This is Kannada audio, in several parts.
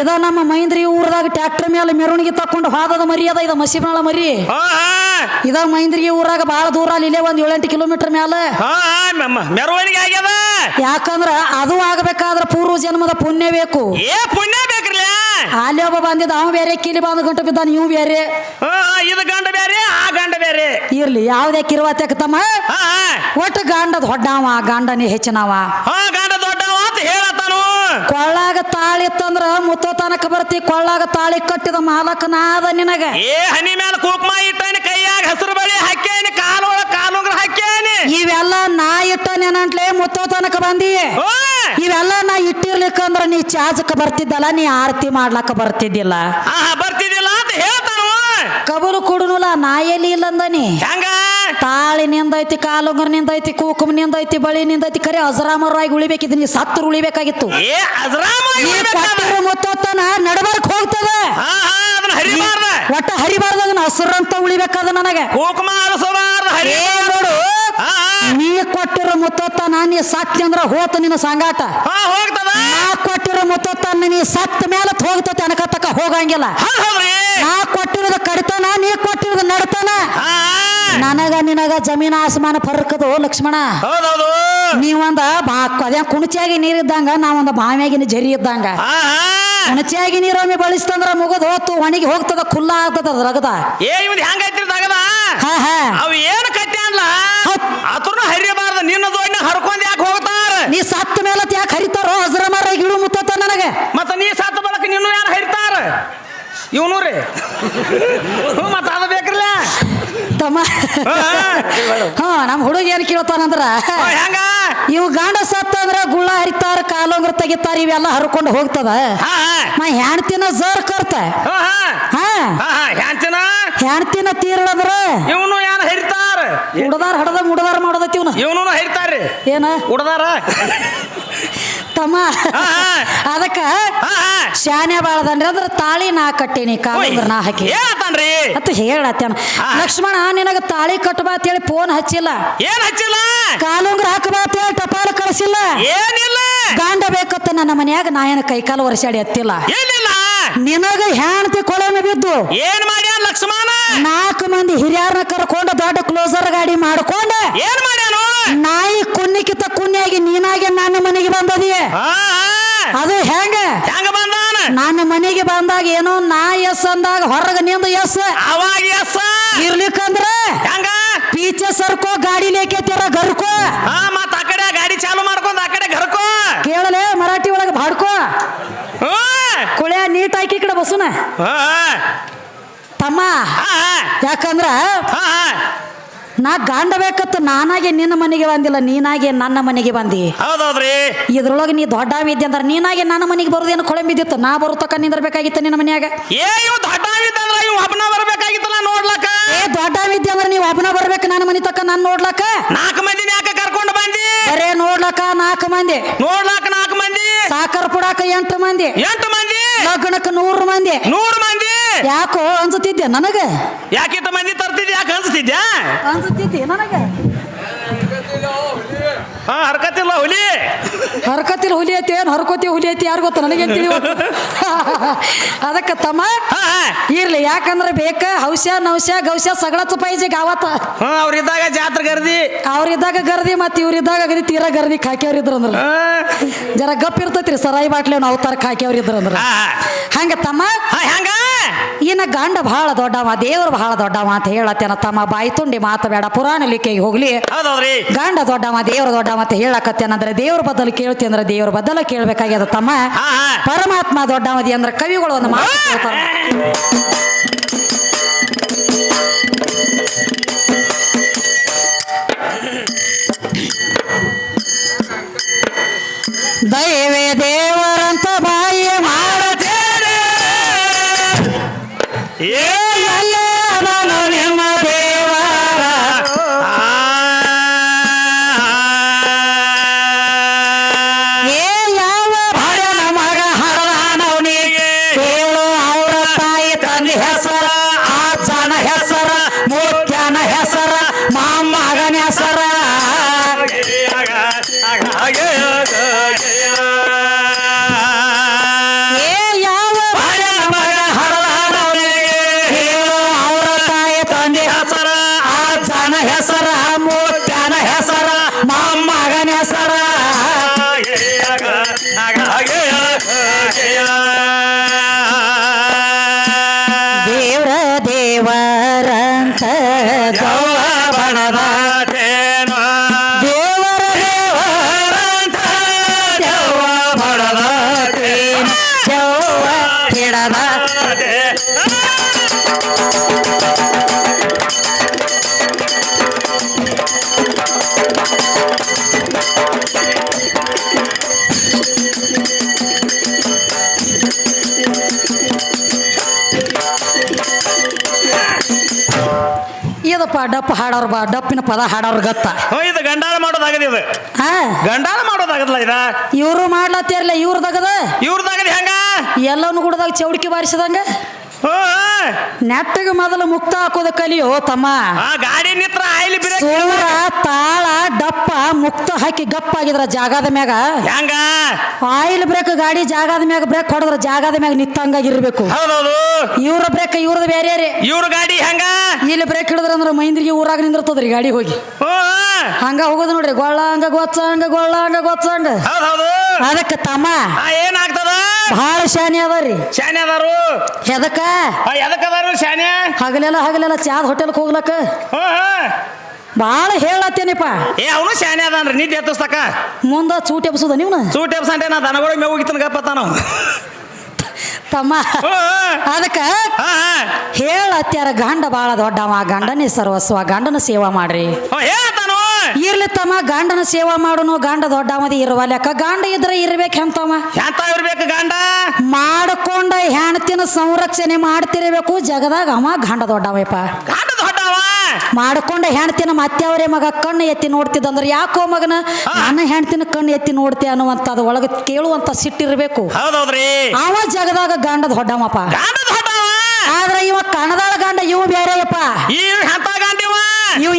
ಇದ ನಮ್ಮ ಮೈಂದ್ರಿ ಊರದಾಗ ಟ್ರ್ಯಾಕ್ಟರ್ ಮೇಲೆ ಮೆರವಣಿಗೆ ತಕೊಂಡು ಹಾದದ ಮರಿ ಅದ ಇದ ಮಸೀಬ್ನಾಳ ಮರಿ? ಇದ ಮೈಂದ್ರಿಗೆ ಊರಾಗ ಬಹಳ ದೂರ ಅಲ್ಲಿ ಇಲ್ಲೇ ಒಂದ್ ಏಳೆಂಟು ಕಿಲೋಮೀಟರ್ ಮೇಲೆ ಮೆರವಣಿಗೆ ಆಗ್ಯದ. ಯಾಕಂದ್ರ ಅದು ಆಗಬೇಕಾದ್ರ ಪೂರ್ವ ಜನ್ಮದ ಪುಣ್ಯ ಬೇಕು. ಏ ಪುಣ್ಯ ಬೇಕ್ರಲ್ಲ. ಅಲ್ಲಿ ಒಬ್ಬ ಬಂದಿದ್ದ ಅವ ಬೇರೆ ಕಿಲಿ ಬಂದ ಗಂಟು ಬಿದ್ದ ನೀವು ಬೇರೆ. ಇದು ಗಂಡ ಬೇರೆ ಆ ಗಂಡ ಬೇರೆ. ಇರ್ಲಿ ಯಾವ್ದೇ ಕಿರುವ ತಮ್ಮ ಒಟ್ಟು ಗಾಂಡದ ಹೊಡ್ಡಾವ ಗಾಂಡನೇ ಹೆಚ್ಚಿನವ ಹಾ ಗಂಡ ದೊಡ್ಡವ ಅಂತ ಹೇಳತ್ತಾನು ಕೊಳ್ಳಾಗ ತಾಳಿ ಇತ್ತಂದ್ರ ಮುತ್ತೋ ತನಕ ಬರ್ತಿ ಕೊಳ್ಳಾಗ ತಾಳಿ ಕಟ್ಟಿದ ಮಾಲಕ ನಾದ ನಿನಗ. ಏ ಹನಿ ಮೇಲೆ ಕುಕ್ಮ ಇಟ್ಟೇನಿ ಕೈಯಾಗ ಹಸಿರು ಬಳಿ ಹಾಕ್ಯಾನಿ ಕಾಲು ಕಾಲುಂಗ್ರ ಹಾಕ್ಯಾನಿ. ಇವೆಲ್ಲ ನಾ ಇಟ್ಟ ನೆನಂಟ್ಲೆ ಮುತ್ತೋ ತನಕ ಬಂದಿ ಇವೆಲ್ಲ ನಾ ಇಟ್ಟಿರ್ಲಿಕ್ಕಂದ್ರ ನೀ ಚಾಜಕ ಬರ್ತಿದ್ದಲ್ಲ ನೀ ಆರತಿ ಮಾಡ್ಲಕ್ಕ ಬರ್ತಿದ್ದಿಲ್ಲ. ಬರ್ತಿದ್ದಿಲ್ಲ ಅಂತ ಹೇಳ್ತಾನ? ಕಬಲು ಕೊಡುನಲ್ಲ ನಾ ಎಲ್ಲಿ ಇಲ್ಲಂದನಿ? ಹೆಂಗ? ತಾಳಿ ನಿಂದೈತಿ ಕಾಲುಂಗರ್ ನಿಂದೈತಿ ಕೂಕುಮ್ ನಿಂದೈತಿ ಬಳಿ ನಿಂದೈತಿ ಕರೆ ಅಜರಾಮರಾಗಿ ಉಳಿಬೇಕಿದ್. ನೀ ಸತ್ತರು ಉಳಿಬೇಕಾಗಿತ್ತು. ಏ ಅಜರಾಮ ಈ ಮುತ್ತೋತ್ತನ ನಡಬರ್ಕ್ ಹೋಗ್ತದ. ಒಟ್ಟ ಹರಿಬಾರ್ದ ಅದನ್ನ ಹಸ್ರಂತ ಉಳಿಬೇಕಾದ ನನಗೆ. ಕುಕ್ಮ ಹರಿ ಏ ನೋಡು. ನೀ ಕೊಟ್ಟಿರೋ ಮುತ್ತೋತ್ತನ ನೀ ಸತ್ತಿ ಅಂದ್ರ ಹೋತ ನಿನ್ನ ಸಂಗಾಟ. ನಾ ಕೊಟ್ಟಿರೋ ಮುತ್ತೋತ್ತನ ನೀ ಸತ್ತ ಮೇಲೆ ಹೋಗ್ತತೆ ಅನಕತ್ತಕ ಹೋಗಂಗಿಲ್ಲ. ನಾ ಕೊಟ್ಟಿರೋದು ಕಡಿತನ ನೀ ಕೊಟ್ಟಿರೋದು ನಡತನ. ನನಗ ನಿನಗ ಜಮೀನ ಆಸಮಾನ ಫರ್ಕದು ಲಕ್ಷ್ಮಣ. ಹೌದೌದು. ನೀವೊಂದ ಬಾ ಅದೇ ಕುಣಚಿಯಾಗಿ ನೀರಿದ್ದಂಗ ನಾವೊಂದ ಬಾವಿಯಾಗಿನ ಜರಿ ಇದ್ದಂಗ. ಕುಣಚಿಯಾಗಿ ನೀರೊಮ್ಮೆ ಬಳಸ್ತಂದ್ರ ಮುಗದ ಹೋತು ಒಣಗಿ ಹೋಗ್ತದ ಖುಲ್ಲ ಆಗ್ತದ ರಗದ. ಏ ಇವ್ದು ಹೆಂಗೈತ್ರಿ ರಗದ? ಹಾ ಹಾ. ಅವ್ ಏನು ಕಟ್ಟಿ ಅನ್ಲ. ಆತರ್ನು ನಿನ್ನ ಜೋಡಿನ ಹರ್ಕೊಂಡ್ ಯಾಕೆ ಹೋಗ್ತಾರ? ನೀ ಸತ್ತ ಮೇಲೆ ಯಾಕೆ ಹರಿತಾರೋ ಹಸ್ರ ಮರ ಗಿಡು ಮುತ್ತತ್ತ ನನಗ. ಮತ್ತ ನೀ ಸತ್ತ ಬಳಕ ನಿನ್ನೂ ಯಾರು ಹರಿತಾರ? ಇವನು ರೀ ಮತ್ತ ಅದು ಹಾ ನಮ್ಮ ಹುಡುಗ ಏನ್ ಕೇಳ್ತಾನಂದ್ರ ಹೆಂಗ? ಇವು ಗಾಂಡ ಸತ್ತ ಅಂದ್ರ ಗುಳ್ಳ ಹರಿತಾರ ಕಾಲೋಂಗ್ರ ತೆಗಿತಾರ ಇವೆಲ್ಲ ಹರ್ಕೊಂಡು ಹೋಗ್ತದ. ನಾ ಹೆಣ್ತಿನ ಜೋರ್ ಕರ್ತ. ಹೆಣ್ತಿನ? ತೀರಳದ್ರ. ಇವನು ಏನ್ ಹರಿತಾರ? ಹುಡದಾರ ಹಡದ ಮುಡದಾರ ಮಾಡೋದೈತಿ ಇವನು. ಇವನು ಹರಿತಾರ ಏನ? ಉಡ್ದಾರ? ತಮ್ಮ. ಅದಕ್ಕ ಶಾನೆ ಬಾಳದನ್ರಿ ಅಂದ್ರ ತಾಳಿ ನಾ ಕಟ್ಟೀನಿ ಕಾಲಂದ್ರ ನಾ ಹಾಕಿ ಹೇಳ್ತಾನ್ರಿ. ಅಂತ ಹೇಳತ್ತೇನ. ಲಕ್ಷ್ಮಣ ನಿನಗ ತಾಳಿ ಕಟ್ಟಬಾ ಅಂತೇಳಿ ಫೋನ್ ಹಚ್ಚಿಲ್ಲ. ಏನ್ ಹಚ್ಚಿಲ್ಲ? ಕಾಲುಂಗ್ರ ಹಾಕಬಾ ಅಂತೇಳಿ ಟಪಾಲು ಕಳಿಸಿಲ್ಲ. ಏನಿಲ್ಲ. ಗಾಂಡ ಬೇಕತ್ತ ನನ್ನ ಮನ್ಯಾಗ ನಾ ಏನ ಕೈಕಾಲು ವರ್ಷಾಡಿ ಹತ್ತಿಲ್ಲ. ಏನಿಲ್ಲ. ನಿನಗ ಹೆಣ್ತಿ ಕೊಳನ ಬಿದ್ದು ಏನ್ ಮಾಡ್ಯಾನ ಲಕ್ಷ್ಮಣ? ನಾಲ್ಕು ಮಂದಿ ಹಿರಿಯರನ್ನ ಕರ್ಕೊಂಡು ದೊಡ್ಡ ಕ್ಲೋಸರ್ ಗಾಡಿ ಮಾಡ್ಕೊಂಡ ಏನ್ ಮಾಡ್ಯಾನು? ನಾಯಿ ಕುನ್ನಿಕಿತ ಕುನ್ನಿಯಾಗಿ ನೀನಾಗೆ ನನ್ನ ಮನೆಗೆ ಬಂದದಿ. ಅದು ಹೆಂಗ? ಹೆಂಗ ಬಂದಾನ? ನನ್ನ ಮನೆಗೆ ಬಂದಾಗ ಏನೋ ನಾ ಎಸ್ ಅಂದಾಗ ಹೊರಗ ನಿಂದ ಎಸ್. ಅವಾಗ ಎಸ್. ಇರ್ಲಿಕ್ಕಂದ್ರ ಹೆಂಗ? ಪೀಚೆ ಸರ್ಕೋ ಗಾಡಿ ಲೇಕೆತ್ತಿರ ಗರ್ಕೋ. ಹಾ ಮತ್ತ ಆ ಕಡೆ ಗಾಡಿ ಚಾಲು ಮಾಡ್ಕೊಂಡ್ ಆ ಕಡೆ ಘರಕೋ ಕೇಳಲೆ ಮರಾಠಿ ಒಳಗೆ ಬಾಡ್ಕೋ ಹ್ಮ್. ಕುಳೆ ನೀಟ್ ಹಾಕಿ ಈ ಕಡೆ ಬಸುನ ಹಾ ತಮ್ಮ ಯಾಕಂದ್ರ ನಾ ಗಾಂಡ ಬೇಕತ್ತ ನಾನಾಗೆ ನಿನ್ನ ಮನೆಗೆ ಬಂದಿಲ್ಲ ನೀನಾಗೆ ನನ್ನ ಮನೆಗೆ ಬಂದಿ. ಹೌದೌದ್ರಿ. ಇದ್ರೊಳಗೆ ನೀ ದೊಡ್ಡ ಇದ್ದೆ ಅಂದ್ರೆ ನೀನಾಗೆ ನನ್ನ ಮನೆಗೆ ಬರೋದೇನು ಕೊಳಂಬಿದ್ದಿತ್ತು ನಾ ಬರುತ್ತಕ್ಕ ನಿಂದಿರ್ಬೇಕಾಗಿತ್ತು ನಿನ್ನ ಮನ್ಯಾಗ? ಏ ಇವ್ ದೊಡ್ಡವಿದ್ದಂದ್ರ ಇವ್ ಹಬ್ಬನ ಬರ್ಬೇಕಾಗಿತ್ತಲ್ಲ ನೋಡ್ಲಕ್ಕ. ಏ ದೊಡ್ಡ ಇದ್ದೆ ಅಂದ್ರೆ ನೀವು ಒಬ್ಬನ ಬರ್ಬೇಕು ನನ್ನ ಮನೆ ತಕ್ಕ ನಾನು ನೋಡ್ಲಕ್ಕ? ನಾಲ್ಕು ಮಂದಿ ಯಾಕೆ ಕರ್ಕೊಂಡು ಬಂದಿ? ಬರೇ ನೋಡ್ಲಕ್ಕ ನಾಲ್ಕು ಮಂದಿ. ನೋಡ್ಲಾಕ ನಾಲ್ಕು ಮಂದಿ ಪುಡಾಕ ಎಂಟು ಮಂದಿ? ಎಂಟು ಮಂದಿ? ಲಗ್ನಕ್ಕೆ ನೂರು ಮಂದಿ. ನೂರು ಮಂದಿ? ಯಾಕೋ ಅನ್ಸುತ್ತಿದ್ದೆ ನನಗ? ಯಾಕೆ ಮಂದಿ ತರ್ತಿದ್ಯಾ? ಯಾಕೆ ಅನ್ಸ್ತಿದ್ಯಾ ಅನ್ಸುತ್ತಿದ್ದೆ ನನಗ? ಹಾ ಹರ್ಕತಿಲ್ಲ ಹುಲಿ. ಹರ್ಕತಿಲ್ ಹುಲಿ ಐತಿ ಏನು ಹರ್ಕೋತಿ ಹುಲಿ ಐತಿ ಯಾರು ಗೊತ್ತ? ನನಗೇನ್ ತಿಳಿವತ್ತು ಅದಕ್ಕೆ ತಮ್ಮ ಹಾ ಇರ್ಲಿ ಯಾಕಂದ್ರೆ ಬೇಕ ಹೌಸ್ಯ ನೌಸ್ಯ ಗೌಸ್ಯ ಸಗಳತ್ತು ಪೈಜಿ ಗಾವತ್ತ. ಹಾ ಅವ್ರಿದ್ದಾಗ ಜಾತ್ರೆ ಗರ್ದಿ. ಅವ್ರಿದ್ದಾಗ ಗರ್ದಿ ಮತ್ತೆ ಇವ್ರಿದ್ದಾಗ ಗರ್ದಿ ತೀರಾ ಗರ್ದಿ ಹಾಕ್ಯವ್ರಿದ್ರು ಅಂದ್ರ. ಹಾ. ಜರ ಗಪ್ ಇರ್ತೈತ್ರಿ ಸರಾಯಿ ಬಾಟ್ಲಿ ನಾವು ತರ ಹಾಕ್ಯವ್ರಿದ್ರು ಅಂದ್ರ. ಹಾ. ಹಂಗ ತಮ್ಮ ಹಾ ಹೆಂಗ? ಇನ್ನ ಗಂಡ ಬಹಳ ದೊಡ್ಡವ ದೇವ್ರು ಬಹಳ ದೊಡ್ಡವ ಅಂತ ಹೇಳತ್ತೇನ ತಮ್ಮ ಬಾಯಿ ತುಂಡಿ ಮಾತು ಬೇಡ ಪುರಾಣ ಲಿಕೆಗೆ ಹೋಗ್ಲಿ. ಹೌದೌದ್ರಿ? ಗಂಡ ದೊಡ್ಡವ ದೇವ್ರ ದೊಡ್ಡವ ಅಂತ ಹೇಳಕತ್ತೇನಂದ್ರೆ ದೇವ್ರ ಬದಲು ಕೇಳ್ತಿ ಅಂದ್ರೆ ದೇವ್ರ ಬದಲು ಕೇಳ್ಬೇಕಾಗ್ಯದ ತಮ್ಮ. ಹಾ ಹಾ. ಪರಮಾತ್ಮ ದೊಡ್ಡವದಿ ಅಂದ್ರೆ ಕವಿಗಳು ಒಂದು ಮಾತು ಕೇಳ್ತಾರ. ಡಪ್ ಹಾಡೋರ್ ಬಾ ಡಪ್ಪಿನ ಪದ ಹಾಡೋರ್ ಗತ್ತ. ಹ್ಞೂ ಇದು ಗಂಡಾಳ ಮಾಡೋದಾಗದ ಇದು. ಹಾ ಗಂಡಾಳ ಮಾಡೋದಾಗದಲ್ಲ ಇದ? ಇವರು ಮಾಡ್ಲತ್ತಿರ್ಲ ಇವ್ರದಾಗದ? ಇವ್ರದಾಗದ ಹೆಂಗ? ಎಲ್ಲವನ್ನೂ ಗುಡದಾಗ ಚೌಡಿಕೆ ಬಾರಿಸಿದಂಗ? ನೆಟ್ಟಿಗೆ ಮೊದಲು ಮುಕ್ತ ಹಾಕೋದ ಕಲಿಯೋ ತಮ್ಮ. ಗಾಡಿ ನಿತ್ರ ಆಯಿಲ್ ಬ್ರೇಕ್ ಸೂರ ತಾಳ ಡಪ್ಪ ಮುಕ್ತ ಹಾಕಿ ಗಪ್ಪ ಆಗಿದ್ರ ಜಾಗದ ಮ್ಯಾಗ. ಹೆಂಗ? ಆಯಿಲ್ ಬ್ರೇಕ್ ಗಾಡಿ ಜಾಗದ ಮ್ಯಾಗ ಬ್ರೇಕ್ ಹೊಡೆದ್ರ ಜಾಗದ ಮ್ಯಾಗ ನಿತ್ತಂಗಾಗಿರ್ಬೇಕು. ಹೌದೌದು. ಇವ್ರ ಬ್ರೇಕ್ ಇವ್ರದ ಬೇರೆ ಇವ್ರ ಗಾಡಿ ಹೆಂಗ? ಇಲ್ಲಿ ಬ್ರೇಕ್ ಹಿಡಿದ್ರ ಅಂದ್ರ ಮೈಂದ್ರಿಗೆ ಊರಾಗ ನಿಂದಿರ್ತದ್ರಿ ಗಾಡಿ ಹೋಗಿ. ಹಂಗ ಹೋಗೋದು ನೋಡ್ರಿ ಗೊಳ್ಳ ಹಂಗ ಗೊಚ್ಚ ಹಂಗ ಗೊಳ್ಳ ಹಂಗ ಗೊಚ್ಚ ಹಂಗ. ಹೌದು ಹೌದು ಅದಕ್ಕೆ ತಮ್ಮ. ಏನಾಗ್ತದ? ಬಹಳ ಶಾನೆ ಅದಾರಿ. ಶಾನೆ ಅದಾರು? ಎದಕ್ಕ? ಆ ಎದಕ್ಕದಾರು ಶಾನೆ? ಹಗಲೆಲ್ಲ ಹಗಲೆಲ್ಲ ಚಾದ ಹೋಟೆಲ್ಗೆ ಹೋಗ್ಲಕ್ಕ? ಬಾಳ ಹೇಳತ್ತೇನಿಪ್ಪ. ಏ ಅವನು ಶಾನೆ ಅದಾನ್ರಿ ನಿದ್ದೆ ಎತ್ತಿಸ್ತಕ? ಮುಂದ ಚೂಟ್ ಎಬ್ಸುದ ನೀವ್ನ? ಎಬ್ಸ ಎಬ್ಸಂಟೆ ನಾ ದನಗಳು ಮೇವು ಹೋಗಿತ್ತನ ಗಪ್ಪತ್ತಾನ ತಮ್ಮ ಅದಕ್ಕ ಹೇಳತ್ಯಾರ ಗಂಡ ಬಾಳ ದೊಡ್ಡವ ಗಂಡನೇ ಸರ್ವಸ್ವ ಗಂಡನ ಸೇವಾ ಮಾಡ್ರಿ. ತಮ್ಮ ಗಂಡನ ಸೇವಾ ಮಾಡೋನು ಗಂಡ ದೊಡ್ಡಮದಿ ಇರುವ ಲೆಕ್ಕ. ಗಂಡ ಇದ್ರೆ ಇರ್ಬೇಕು ಎಂತವ? ಎಂತ ಇರ್ಬೇಕು ಗಂಡ? ಮಾಡ್ಕೊಂಡ ಹೆಣ್ತಿನ ಸಂರಕ್ಷಣೆ ಮಾಡ್ತಿರ್ಬೇಕು. ಜಗದಾಗ ಅವ ಗಂಡ ದೊಡ್ಡವಯ್ಯಪ್ಪ ಗಂಡ ದೊಡ್ಡವ? ಮಾಡ್ಕೊಂಡ ಹೆಣ್ತಿನ ಮತ್ತೆಯವರೇ ಮಗ ಕಣ್ಣು ಎತ್ತಿ ನೋಡ್ತಿದ್ದಂದ್ರೆ ಯಾಕೋ ಮಗನ? ನನ್ನ ಹೆಣ್ತಿನ ಕಣ್ಣು ಎತ್ತಿ ನೋಡ್ತಿ ಅನ್ನುವಂಥದ್ದು ಒಳಗೆ ಕೇಳುವಂತ ಸಿಟ್ಟಿರ್ಬೇಕು ಹೌದೌದ್ರಿ. ಅವ ಜಗದಾಗ ಗಂಡ ದೊಡ್ಡವಪ್ಪ. ಗಂಡ ದೊಡ್ಡವ? ಆದ್ರೆ ಇವ ಕಣದಾಳ ಗಂಡ ಇವು ಬೇರೆಯಪ್ಪ ಈ ಎಂತ ಇವ್?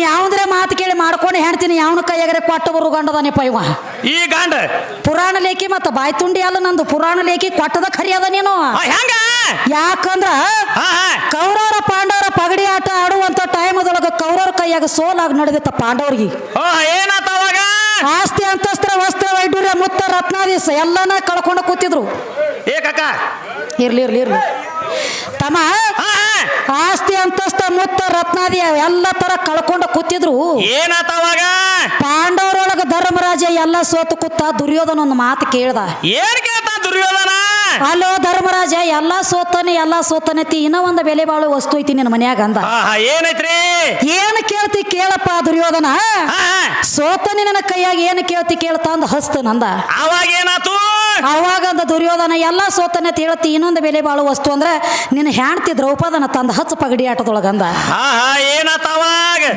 ಯಾವ್ದ್ರೆ ಮಾತು ಕೇಳಿ ಮಾಡ್ಕೊಂಡು ಹೆಣ್ತೀನಿ ಯಾವನ ಕೈಯಾಗರೆ ಕೊಟ್ಟು ಬರು ಗಂಡದಾನೆ ಇವ? ಈ ಗಂಡ. ಪುರಾಣ ಲೇಖಿ ಮತ್ತ ಬಾಯ್ ತುಂಡಿ ಅಲ್ಲ ನಂದು ಪುರಾಣ ಲೇಖಿ ಕೊಟ್ಟದ ಖರಿಯದ ನೀನು. ಆ, ಹೆಂಗ? ಯಾಕಂದ್ರ ಹಾ ಹಾ. ಕೌರವರ ಪಾಂಡವರ ಪಗಡಿ ಆಟ ಆಡುವಂತ ಟೈಮದೊಳಗ ಕೌರವರ ಕೈಯಾಗ ಸೋಲಾಗಿ ನಡೆದಿತ್ತ ಪಾಂಡವರಿಗೆ. ಓ ಏನಾತ ಅವಾಗ? ಆಸ್ತಿ ಅಂತಸ್ತ್ರ ವಸ್ತ್ರ ವೈಡೂರ್ಯ ಮುತ್ತ ರತ್ನಾದೀಸ ಎಲ್ಲಾನ ಕಳ್ಕೊಂಡು ಕೂತಿದ್ರು. ಏ ಕಕ್ಕ ಇರ್ಲಿ ಇರ್ಲಿ ಇರ್ಲಿ. ತಮ್ಮ ಆಸ್ತಿ ಅಂತಸ್ತ ಮುತ್ತ ರತ್ನಾದಿ ಎಲ್ಲ ತರ ಕಳ್ಕೊಂಡು ಕೂತಿದ್ರು. ಏನಾತ ಅವಾಗ? ಪಾಂಡವರೊಳಗ ಧರ್ಮರಾಜ ಎಲ್ಲ ಸೋತು ಕೂತ ದುರ್ಯೋಧನ ಒಂದು ಮಾತು ಕೇಳ್ದ. ಏನ್ ಕೇಳ್ತ ದುರ್ಯೋಧನ? ಅಲ್ಲೋ ಧರ್ಮರಾಜ ಎಲ್ಲ ಸೋತನೆ ಎಲ್ಲ ಸೋತನೆ ಇನ್ನೂ ಒಂದು ಬೆಲೆ ಬಾಳು ವಸ್ತು ಐತಿ ನಿನ್ನ ಮನ್ಯಾಗ ಅಂದ. ಏನೈತ್ರಿ? ಏನು ಕೇಳ್ತಿ ಕೇಳಪ್ಪ ದುರ್ಯೋಧನ? ಸೋತನೆ ನನ್ನ ಕೈಯಾಗ ಏನು ಕೇಳ್ತಿ ಕೇಳ್ತಾ ಅಂದ ಹಸ್ತ ನಂದ. ಅವಾಗ ಏನಾತು? ಅವಾಗ ಅಂತ ದುರ್ಯೋಧನ ಎಲ್ಲ ಸೋತನೆ ತಿಳತಿ ಇನ್ನೊಂದು ಬೆಲೆ ಬಾಳು ವಸ್ತು ಅಂದ್ರೆ ನಿನ್ನ ಹೆಣ್ತಿ ದ್ರೌಪದನ ತಂದ ಹಚ್ಚ ಪಗಡಿ ಆಟದೊಳಗಂದ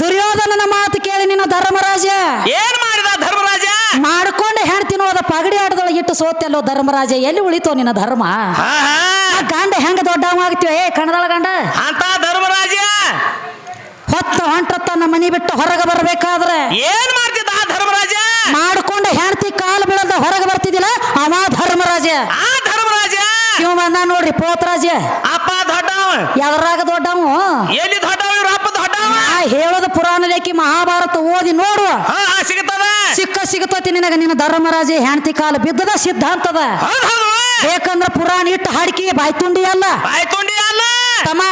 ದುರ್ಯೋಧನನ ಮಾತು ಕೇಳಿ ನಿನ್ನ ಧರ್ಮರಾಜ. ಏನ್ ಮಾಡಿದ ಧರ್ಮರಾಜ? ಮಾಡ್ಕೊಂಡು ಹೆಣ್ತಿನ ಹೋದ ಪಗಡಿ ಆಟದೊಳಗೆ ಇಟ್ಟು ಸೋತೆಲ್ಲೋ ಧರ್ಮರಾಜ ಎಲ್ಲಿ ಉಳಿತೋ ನಿನ್ನ ಧರ್ಮ? ಗಂಡ ಹೆಂಗ ದೊಡ್ಡವ ಆಗ್ತೀವ ಏ ಕಣದಳ ಗಂಡ. ಅಂತ ಧರ್ಮರಾಜ. ಹೊತ್ತ ಹೊಂಟ್ರ ತನ್ನ ಮನಿ ಬಿಟ್ಟು ಹೊರಗೆ ಬರಬೇಕಾದ್ರೆ ಏನ್ ಮಾಡ್ತಿದ್ದ ಧರ್ಮರಾಜ? ಮಾಡ್ಕೊಂಡು ಹೆಂಡತಿ ಕಾಲು ಬೀಳದ ಹೊರಗೆ ಬರ್ತಿದ್ದಿಲ್ಲ? ಅವ ಧರ್ಮರಾಜ. ಆ ಧರ್ಮರಾಜ? ಇವ ಬಂದ ನೋಡ್ರಿ ಪೋತರಾಜ. ಅಪ್ಪ ದೊಡ್ಡವ. ಎದರಾಗ ದೊಡ್ಡವ? ಎಲ್ಲಿ ದೊಡ್ಡವ? ಇವ್ರ ಅಪ್ಪ ದೊಡ್ಡವ. ಆ ಹೇಳೋದ ಪುರಾಣ ಲೇಖಿ ಮಹಾಭಾರತ ಓದಿ ನೋಡು. ಸಿಗ್ತದ ಸಿಕ್ಕ ಸಿಗತತಿ ನಿನಗ. ನಿನ್ನ ಧರ್ಮರಾಜ ಹೆಂಡತಿ ಕಾಲು ಬಿದ್ದದ ಸಿದ್ಧಾಂತದ. ಬೇಕಂದ್ರ ಪುರಾಣ ಇಟ್ಟು ಹಾಡಿಕೆ ಬಾಯ್ತುಂಡಿ ಅಲ್ಲ. ಬಾಯ್ತುಂಡಿ ಅಲ್ಲ. ತಮ್ಮ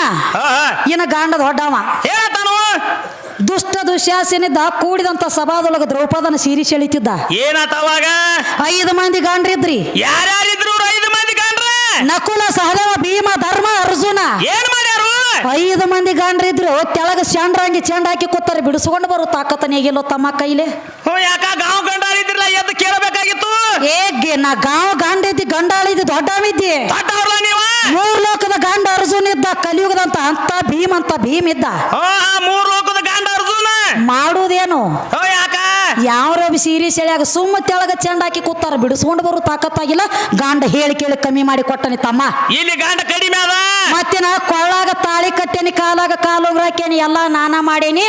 ಇನ್ನ ಗಾಂಡ ದೊಡ್ಡವ. ಹೇಳ್ತಾನು ದುಷ್ಟ ದುಶ್ಯಾಸಿನಿಂದ ಕೂಡಿದಂತ ಸಭಾದೊಳಗ ದ್ರೌಪದನ ಸೀರಿ ಸೆಳಿತಿದ್ದ. ಏನಾತ ಅವಾಗ? ಐದು ಮಂದಿ ಗಾಂಡ್ರಿದ್ರಿ. ಯಾರ್ಯಾರಿದ್ರು ಐದು ಮಂದಿ ಗಂಡ್ರ? ನಕುಲ ಸಹದೇವ ಭೀಮ ಧರ್ಮ ಅರ್ಜುನ. ಏನ್ ಮಾಡ್ಯಾರು? ಐದು ಮಂದಿ ಗಾಂಡ್ರಿದ್ರು ತೆಳಗ ಚಂಡ್ರಂಗಿ ಚೆಂಡ ಹಾಕಿ ಕೂತಾರೆ ಬಿಡಿಸ್ಕೊಂಡು ಬರೋ ತಾಕತ್ತನೇಗಿಲ್ಲೋ ತಮ್ಮ ಕೈಲೆ. ಹ್ಞೂ ಯಾಕ ಗಾಂವ್ ಎದ್ದು ಕೇಳಬೇಕಾಗಿತ್ತು? ಏಗೆ ನಾ ಗಾಂವ್ ಗಾಂಡಿದ್ದಿ ಗಂಡಾಳಿದ್ದಿ ದೊಡ್ಡವಿದ್ದಿ ದೊಡ್ಡವ್ರಲ್ಲ ನೀವ? ಮೂರ್ ಲೋಕದ ಗಂಡ ಅರ್ಜುನ್ ಇದ್ದ ಕಲಿಯುಗದಂತ ಅಂತ ಭೀಮ್ ಅಂತ ಭೀಮ್ ಇದ್ದ. ಹಾ ಮೂರ್ ಮಾಡುವುದೇನು? ಯಾಕ? ಯಾವ ಸೀರೆ ಸೆಳೆಯಾಗ ಸುಮ್ಮ ತೆಳಗ ಚೆಂಡ ಹಾಕಿ ಕೂತಾರ ಬಿಡಿಸ್ಕೊಂಡು ಬರು ತಾಕತ್ತಾಗಿಲ್ಲ. ಗಂಡ ಹೇಳಿ ಕೇಳಿ ಕಮ್ಮಿ ಮಾಡಿ ಕೊಟ್ಟನಿ ತಮ್ಮ. ಇಲ್ಲಿ ಗಂಡ ಕಡಿಮೆ ಅದ. ಮತ್ತೆ ನಾ ಕೊಳ್ಳಾಗ ತಾಳಿ ಕಟ್ಟೇನಿ ಕಾಲಾಗ ಕಾಲು ಹಾಕೇನಿ ಎಲ್ಲಾ ನಾನಾ ಮಾಡೇನಿ.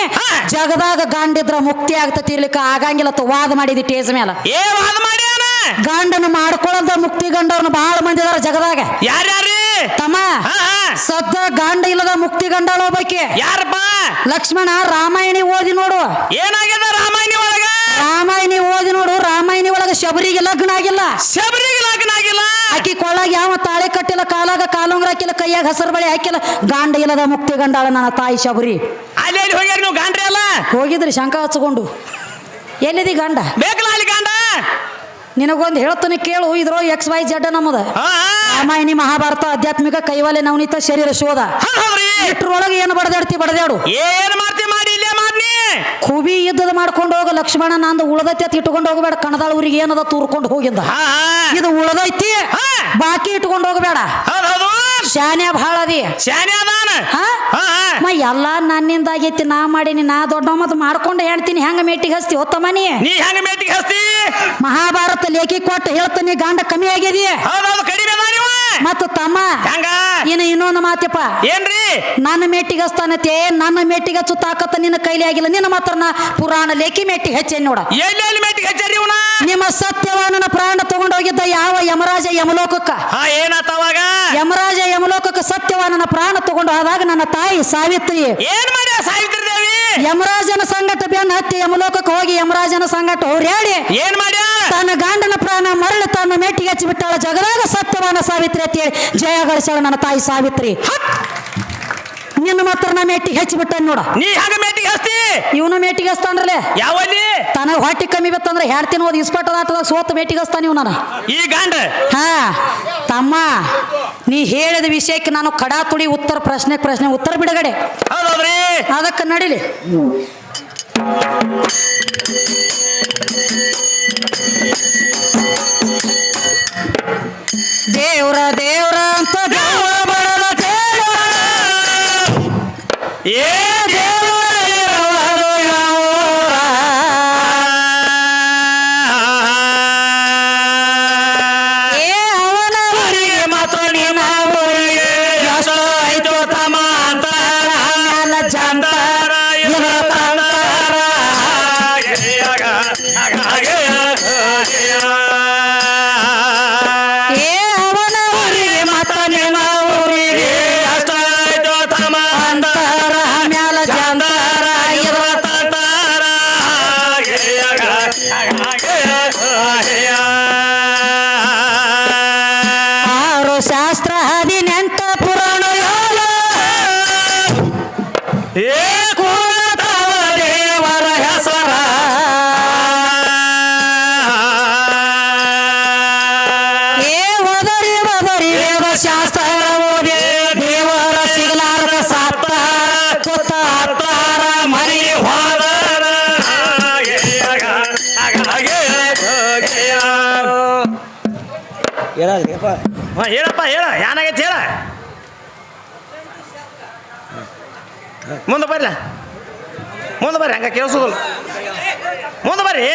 ಜಗದಾಗ ಗಂಡಿದ್ರ ಮುಕ್ತಿ ಆಗ್ತತಿ ಇರ್ಲಿಕ್ಕ ಆಗಂಗಿಲ್ಲ ತು ವಾದ ಮಾಡಿದಿ ಟೇಜ್ ಮೇಲೆ ಏ ವಾದ ಮಾಡ್ಯಾನ? ಗಂಡನ ಮಾಡ್ಕೊಳ್ಳದ ಮುಕ್ತಿ ಗಂಡವ್ರನ್ನ ಬಹಳ ಮಂದಿ ಇದಾರ ಜಗದಾಗ. ಯಾರ್ಯಾರಿ ತಮ್ಮ ಸದ್ದ ಗಂಡ ಇಲ್ಲದ ಮುಕ್ತಿ ಗಂಡಾಳ ಒಬ್ಬಾಕಿ. ಯಾರಪ್ಪ? ಲಕ್ಷ್ಮಣ ರಾಮಾಯಣಿ ಓದಿ ನೋಡು. ಏನಾಗ್ಯದ ರಾಮಾಯಣಿ ಒಳಗ? ರಾಮಾಯಣಿ ಓದಿ ನೋಡು ರಾಮಾಯಣಿ ಒಳಗ ಶಬರಿಗೆ ಲಗ್ನ ಆಗಿಲ್ಲ. ಶಬರಿಗೆ ಲಗ್ನ ಆಗಿಲ್ಲ? ಆಕಿ ಕೊಳಗ ಯಾವ ತಾಳೆ ಕಟ್ಟಿಲ್ಲ ಕಾಲಾಗ ಕಾಲುಂಗ್ರ ಹಾಕಿಲ್ಲ ಕೈಯಾಗ ಹಸರು ಬಳಿ ಹಾಕಿಲ್ಲ. ಗಾಂಡ ಇಲ್ಲದ ಮುಕ್ತಿ ಗಂಡಾಳ ನನ್ನ ತಾಯಿ ಶಬರಿ. ಅಲ್ಲಿ ಹೋಗ್ಯಾರ ನೀವು ಗಾಂಡ್ರಿ ಅಲ್ಲ? ಹೋಗಿದ್ರಿ ಶಂಕ ಹಚ್ಕೊಂಡು. ಎಲ್ಲಿದಿ ಗಂಡ? ಬೇಕಲ್ಲ ಅಲ್ಲಿ ಗಂಡ? ನಿನಗೊಂದು ಹೇಳ್ತಾನೆ ಕೇಳು ಇದ್ರೋ ಎಕ್ಸ್ ವೈ ಜಡ್ ನಮ್ಮದ. ರಾಮಾಯಣಿ ಮಹಾಭಾರತ ಆಧ್ಯಾತ್ಮಿಕ ಕೈವಾಲೆ ನವನೀತ ಶರೀರ ಶೋಧ. ಒಳಗೆ ಇಟ್ರೊಳಗೆ ಏನು ಬಡದಾಡ್ತಿ ಬಡದಾಡು? ಏನ್ ಮಾಡ್ತಿ ಮಾಡಿ ಇಲ್ಲೇ ಮಾಡ್ನಿ ಕುಬಿ ಯುದ್ಧದ ಮಾಡ್ಕೊಂಡು ಹೋಗ ಲಕ್ಷ್ಮಣ ನಂದು ಉಳದೈತಿ ಅಂತ ಇಟ್ಕೊಂಡು ಹೋಗಬೇಡ. ಕಣದಾಳ ಊರಿಗೆ ಏನದ ತೂರ್ಕೊಂಡು ಹೋಗಿಂದ. ಇದು ಉಳದೈತಿ. ಬಾಕಿ ಇಟ್ಕೊಂಡು ಹೋಗಬೇಡ. ಶಾನ್ಯ ಭಾಳ ಅದಿ. ಶಾನೆ ಅದಾನ? ಹಾ? ಹಾ ಹಾ. ಮ ಎಲ್ಲ ನನ್ನಿಂದ ಆಗೈತಿ ನಾ ಮಾಡೀನಿ ನಾ ದೊಡ್ಡ ಮತ್ತು ಮಾಡ್ಕೊಂಡು ಹೇಳ್ತೀನಿ ಹೆಂಗ ಮೇಟಿಗೆ ಹಸ್ತಿ ಹೊತ್ತಮನಿ ನೀ? ಹೆಂಗ ಮೇಟಿಗೆ ಹಸ್ತಿ? ಮಹಾಭಾರತ ಲೇಖಿ ಕೊಟ್ಟು ಹೇಳ್ತೀನಿ ಗಂಡ ಕಮ್ಮಿ ಆಗ್ಯದಿ. ಹೌದೌದು ಕಡಿಮೆ ನೀವು? ಮತ್ತು ತಮ್ಮ. ಹೆಂಗ. ಇನ್ನು ಇನ್ನೊಂದು ಮಾತಪ್ಪ ಏನ್ರಿ? ನನ್ನ ಮೇಟಿಗೆ ಹಸ್ತಾನತೆ ನನ್ನ ಮೆಟ್ಟಿಗೆ ಹಚ್ಚು ತಾಕತ್ತ ನಿನ್ನ ಕೈಲಿ ಆಗಿಲ್ಲ ನಿನ್ನ ಮಾತ್ರ ನಾ ಪುರಾಣ ಲೇಖಿ ಮೆಟ್ಟಿ ಹೆಚ್ಚೇನ್ ನೋಡ. ಎಲ್ಲಿ ಮೆಟ್ಟಿ ಹೆಚ್ಚರಿ ಇವನ? ನಿಮ್ಮ ಸತ್ಯವಾನನ ಪ್ರಾಣ ತಗೊಂಡೋಗಿದ್ದ ಯಾವ ಯಮರಾಜ ಯಮಲೋಕಕ್ಕ? ಹಾ ಏನಾತ ಅವಾಗ? ಯಮರಾಜ ಯಮಲೋಕಕ್ಕ ಸತ್ಯವಾನನ ಪ್ರಾಣ ತಗೊಂಡು ಹೋದಾಗ ನನ್ನ ತಾಯಿ ಸಾವಿತ್ರಿ. ಏನ್ ಮಾಡ್ಯ ಸಾವಿತ್ರಿ ದೇವಿ? ಯಮರಾಜನ ಸಂಗಟ ಬೆನ್ನ ಹತ್ತಿ ಯಮಲೋಕಕ್ಕೆ ಹೋಗಿ ಯಮರಾಜನ ಸಂಗಟ ಹೇಳಿ ಏನ್ ಮಾಡ್ಯ? ತನ್ನ ಗಂಡನ ಪ್ರಾಣ ಮರಳು ತನ್ನ ಮೆಟ್ಟಿಗೆ ಹಚ್ಚಿ ಬಿಟ್ಟಾಳ ಜಗದಾಗ ಸತ್ಯವಾನ ಸಾವಿತ್ರಿ ಅಂತ ಹೇಳಿ ಜಯ ಗಳಿಸಾಳ ನನ್ನ ತಾಯಿ ಸಾವಿತ್ರಿ. ನಿನ್ನ ಮಾತ್ರ ನಾ ಮೆಟ್ಟಿಗೆ ಹಚ್ಚಿ ಬಿಟ್ಟ ನೋಡ. ನೀ ಹಾಗೆ ಮೇಟಿಗೆ ಹಸ್ತಿ ಇವನು ಮೆಟ್ಟಿಗೆ ಹಸ್ತಾನ್ರಲೆ ಯಾವಲ್ಲಿ? ತನಗ ಹೊಟ್ಟಿ ಕಮ್ಮಿ ಬತ್ತಂದ್ರೆ ಹೇಳ್ತೀನಿ ಹೋದ್ ಇಸ್ಪಟ್ಟದ ಆಟದಾಗ ಸೋತ ಮೆಟ್ಟಿಗೆ ಹಚ್ತಾನ ಇವ್ ನಾನು. ಈ ಗಂಡ? ಹಾ ತಮ್ಮ ನೀ ಹೇಳಿದ ವಿಷಯಕ್ಕೆ ನಾನು ಕಡಾ ತುಡಿ ಉತ್ತರ ಪ್ರಶ್ನೆ ಪ್ರಶ್ನೆ ಉತ್ತರ ಬಿಡಗಡೆ. ಅದಕ್ಕೆ ನಡಿಲಿ. ದೇವ್ರ ದೇವ್ರ ಅಂತ ದೇವ ಬಡದ ದೇವ್ರ. ಏ ಶಾಸ್ತ್ರ ಓದಿ ದೇವರ ಸಿಗಲಾರದ ಸತ್ತಾರ ಕೊತ್ತ ಹತ್ತಾರ ಮನೆ ಹೋದ ಹಾ, ಹೇಳಪ್ಪ ಹೇಳ. ಏನಾಗೈತಿ ಹೇಳ. ಮುಂದೆ ಬರ್ಲ? ಮುಂದೆ ಬರ್ರಿ ಹಂಗ ಕೇಳಿಸೋದಲ್ಲ. ಮುಂದೆ ಬರ್ರಿ.